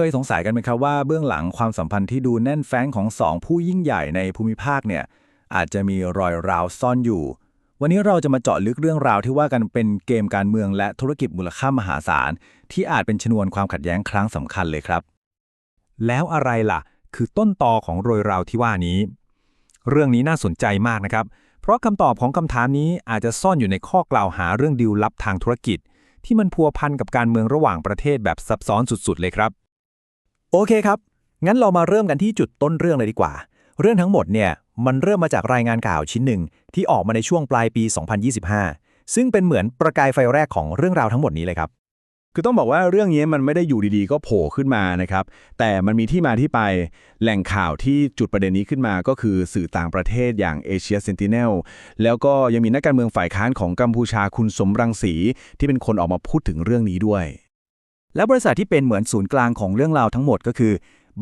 เคยสงสัยกันไหมครับว่าเบื้องหลังความสัมพันธ์ที่ดูแน่นแฟ้งของสองผู้ยิ่งใหญ่ในภูมิภาคเนี่ยอาจจะมีรอยราวซ่อนอยู่ วันนี้เราจะมาเจาะลึกเรื่องราวที่ว่ากันเป็นเกมการเมืองและธุรกิจมูลค่ามหาศาล ที่อาจเป็นชนวนความขัดแย้งครั้งสำคัญเลยครับ แล้วอะไรล่ะ คือต้นตอของโรยราวที่ว่านี้ เรื่องนี้น่าสนใจมากนะครับ เพราะคำตอบของคำถามนี้อาจจะซ่อนอยู่ในข้อกล่าวหาเรื่องดีลลับทางธุรกิจ ที่มันพัวพันกับการเมืองระหว่างประเทศแบบซับซ้อนสุด ๆ เลยครับ โอเคครับ งั้นเรามาเริ่มกันที่จุดต้นเรื่องเลยดีกว่า เรื่องทั้งหมดเนี่ยมันเริ่มมาจากรายงานข่าวชิ้นหนึ่งที่ออกมาในช่วงปลายปี 2025 ซึ่งเป็นเหมือนประกายไฟแรกของเรื่องราวทั้งหมดนี้เลยครับ คือต้องบอกว่าเรื่องนี้มันไม่ได้อยู่ดีๆ ก็โผล่ขึ้นมานะครับ แต่มันมีที่มาที่ไป แหล่งข่าวที่จุดประเด็นนี้ขึ้นมาก็คือสื่อต่างประเทศอย่างเอเชียเซนติเนลแล้วก็ยังมีนักการเมืองฝ่ายค้านของกัมพูชาคุณสมรังสีที่เป็นคนออกมาพูดถึงเรื่องนี้ด้วย และบริษัทที่เป็นเหมือนศูนย์กลางของเรื่องราวทั้งหมดก็คือ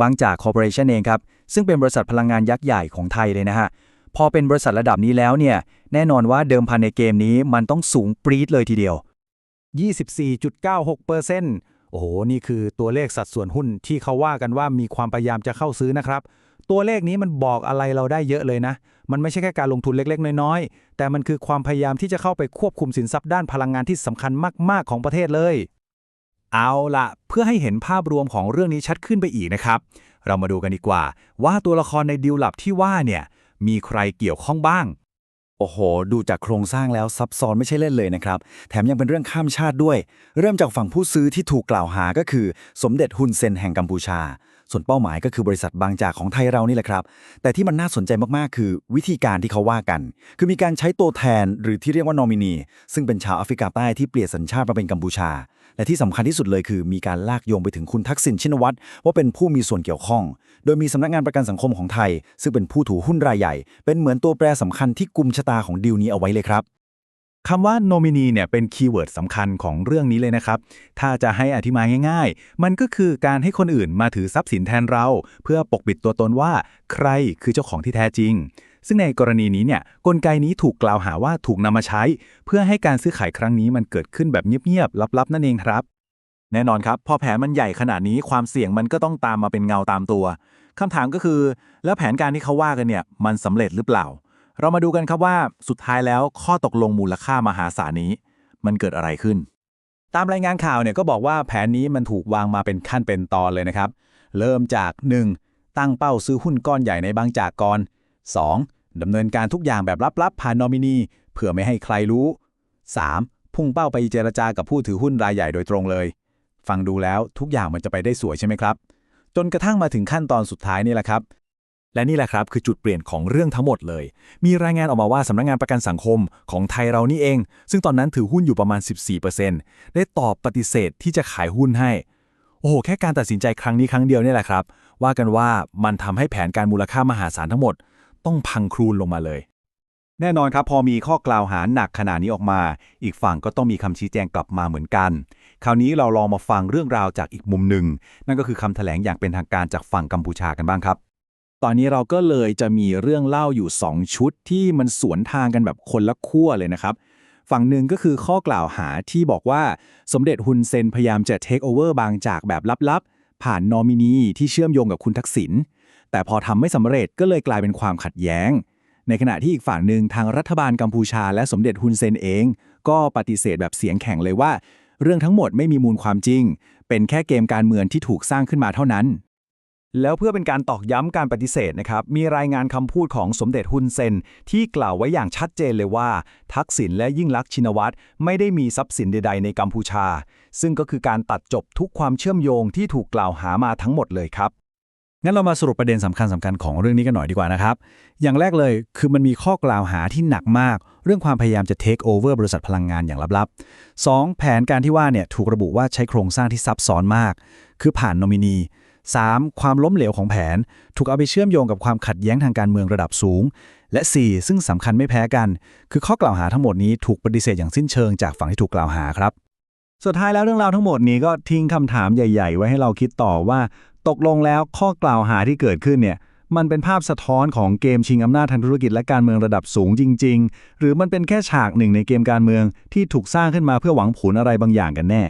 บางจากคอร์ปอเรชันเองครับ ซึ่งเป็นบริษัทพลังงานยักษ์ใหญ่ของไทยเลยนะฮะ พอเป็นบริษัทระดับนี้แล้วเนี่ย แน่นอนว่าเดิมพันในเกมนี้มันต้องสูงปรี๊ดเลยทีเดียว 24.96%โอ้โห นี่คือตัวเลขสัดส่วนหุ้นที่เขาว่ากันว่ามีความพยายามจะเข้าซื้อนะครับ ตัวเลขนี้มันบอกอะไรเราได้เยอะเลยนะ มันไม่ใช่แค่การลงทุนเล็กๆ น้อยๆ แต่มันคือความพยายามที่จะเข้าไปควบคุมสินทรัพย์ด้านพลังงานที่สำคัญมาก ๆ ของประเทศเลย เอาละเพื่อให้เห็นภาพรวมของเรื่องนี้ชัดขึ้นไปอีกนะครับ เรามาดูกันดีกว่า ว่าตัวละครในดิวลับที่ว่าเนี่ยมีใครเกี่ยวข้องบ้าง โอ้โห ดูจากโครงสร้างแล้วซับซ้อนไม่ใช่เล่นเลยนะครับ แถมยังเป็นเรื่องข้ามชาติด้วย เริ่มจากฝั่งผู้ซื้อที่ถูกกล่าวหาก็คือ สมเด็จฮุนเซนแห่งกัมพูชา ส่วนเป้าหมายก็คือบริษัทบางจากของไทยเรานี่แหละครับ แต่ที่มันน่าสนใจมากๆ คือวิธีการที่เขาว่ากัน คือมีการใช้ตัวแทนหรือที่เรียกว่านอมินี ซึ่งเป็นชาวแอฟริกาใต้ที่เปลี่ยนสัญชาติมาเป็นกัมพูชา และที่สำคัญที่สุดเลยคือ มีการลากโยงไปถึงคุณทักษิณชินวัตรว่าเป็นผู้มีส่วนเกี่ยวข้อง โดยมีสำนักงานประกันสังคมของไทย ซึ่งเป็นผู้ถือหุ้นรายใหญ่ เป็นเหมือนตัวแปรสำคัญที่กุมชะตาของดีลนี้เอาไว้เลยครับ คำว่า nominee เนี่ยเป็นคีย์เวิร์ดสำคัญของเรื่องนี้เลยนะครับ ถ้าจะให้อธิบายง่ายๆ มันก็คือการให้คนอื่นมาถือทรัพย์สินแทนเรา เพื่อปกปิดตัวตนว่าใครคือเจ้าของที่แท้จริง ซึ่งในกรณีนี้เนี่ยกลไกนี้ถูกกล่าวหาว่าถูกนำมาใช้ เพื่อให้การซื้อขายครั้งนี้มันเกิดขึ้นแบบเงียบๆ ลับๆ นั่นเองครับ แน่นอนครับ พอแผนมันใหญ่ขนาดนี้ความเสี่ยงมันก็ต้องตามมาเป็นเงาตามตัวคำถามก็คือ แล้วแผนการที่เขาว่ากันเนี่ยมันสำเร็จหรือเปล่า เรามาดูกันครับว่าสุดท้ายแล้วข้อตกลงมูลค่ามหาศาลนี้ มันเกิดอะไรขึ้น ตามรายงานข่าวเนี่ยก็บอกว่าแผนนี้มันถูกวางมาเป็นขั้นเป็นตอนเลยนะครับ เริ่มจาก 1. ตั้งเป้าซื้อหุ้นก้อนใหญ่ในบางจากก่อน 2. ดำเนินการทุกอย่างแบบลับๆผ่านนอมินีเพื่อไม่ให้ใครรู้ 3. พุ่งเป้าไปเจรจากับผู้ถือหุ้นรายใหญ่โดยตรงเลย ฟังดูแล้วทุกอย่างมันจะไปได้สวยใช่ไหมครับ จนกระทั่งมาถึงขั้นตอนสุดท้ายนี่แหละครับ และนี่แหละครับคือจุดเปลี่ยนของเรื่องทั้งหมดเลย มีรายงานออกมาว่าสำนักงานประกันสังคมของไทยเรานี่เอง ซึ่งตอนนั้นถือหุ้นอยู่ประมาณ 14%ได้ตอบปฏิเสธที่จะขายหุ้นให้ โอ้โห แค่การตัดสินใจครั้งนี้ครั้งเดียวนี่แหละครับ ว่ากันว่ามันทำให้แผนการมูลค่ามหาศาลทั้งหมด ต้องพังครูนลงมาเลย แน่นอนครับพอมีข้อกล่าวหาหนักขนาดนี้ออกมา อีกฝั่งก็ต้องมีคำชี้แจงกลับมาเหมือนกัน คราวนี้เราลองมาฟังเรื่องราวจากอีกมุมหนึ่งนั่นก็คือคำแถลงอย่างเป็นทางการจากฝั่งกัมพูชากันบ้างครับ ตอนนี้เราก็เลยจะมีเรื่องเล่าอยู่ 2 ชุดที่มันสวนทางกันแบบคนละขั้วเลยนะครับ ฝั่งหนึ่งก็คือข้อกล่าวหาที่บอกว่าสมเด็จฮุนเซนพยายามจะเทคโอเวอร์บางจากแบบลับๆ ผ่านนอมินีที่เชื่อมโยงกับคุณทักษิณแต่พอทำไม่สำเร็จก็เลยกลายเป็นความขัดแย้ง ในขณะที่อีกฝั่งหนึ่งทางรัฐบาลกัมพูชา และสมเด็จฮุนเซนเอง ก็ปฏิเสธแบบเสียงแข็งเลยว่า เรื่องทั้งหมดไม่มีมูลความจริง เป็นแค่เกมการเมืองที่ถูกสร้างขึ้นมาเท่านั้น แล้วเพื่อเป็นการตอกย้ำการปฏิเสธนะครับ มีรายงานคำพูดของสมเด็จฮุนเซน ที่กล่าวไว้อย่างชัดเจนเลยว่า ทักษิณและยิ่งลักษณ์ชินวัตรไม่ได้มีทรัพย์สินใดๆในกัมพูชา ซึ่งก็คือการตัดจบทุกความเชื่อมโยงที่ถูกกล่าวหามาทั้งหมดเลยครับ งั้นเรามาสรุปประเด็นสำคัญสำคัญของเรื่องนี้กันหน่อยดีกว่านะครับ อย่างแรกเลยคือมันมีข้อกล่าวหาที่หนักมาก เรื่องความพยายามจะ take over บริษัทพลังงานอย่างลับๆ 2. แผนการที่ว่าเนี่ยถูกระบุว่าใช้โครงสร้างที่ซับซ้อนมาก คือผ่านโนมินี 3. ความล้มเหลวของแผน ถูกเอาไปเชื่อมโยงกับความขัดแย้งทางการเมืองระดับสูง และ 4. ซึ่งสำคัญไม่แพ้กัน คือข้อกล่าวหาทั้งหมดนี้ถูกปฏิเสธอย่างสิ้นเชิงจากฝั่งที่ถูกกล่าวหาครับ สุดท้ายแล้วเรื่องราวทั้งหมดนี้ก็ทิ้งคำถามใหญ่ ๆ ไว้ให้เราคิดต่อว่า ตกลงแล้วข้อกล่าวหาที่เกิดขึ้นเนี่ยมันเป็นภาพสะท้อนของเกมชิงอำนาจทางธุรกิจและการเมืองระดับสูงจริง ๆ หรือมันเป็นแค่ฉากหนึ่งในเกมการเมืองที่ถูกสร้างขึ้นมาเพื่อหวังผลอะไรบางอย่างกันแน่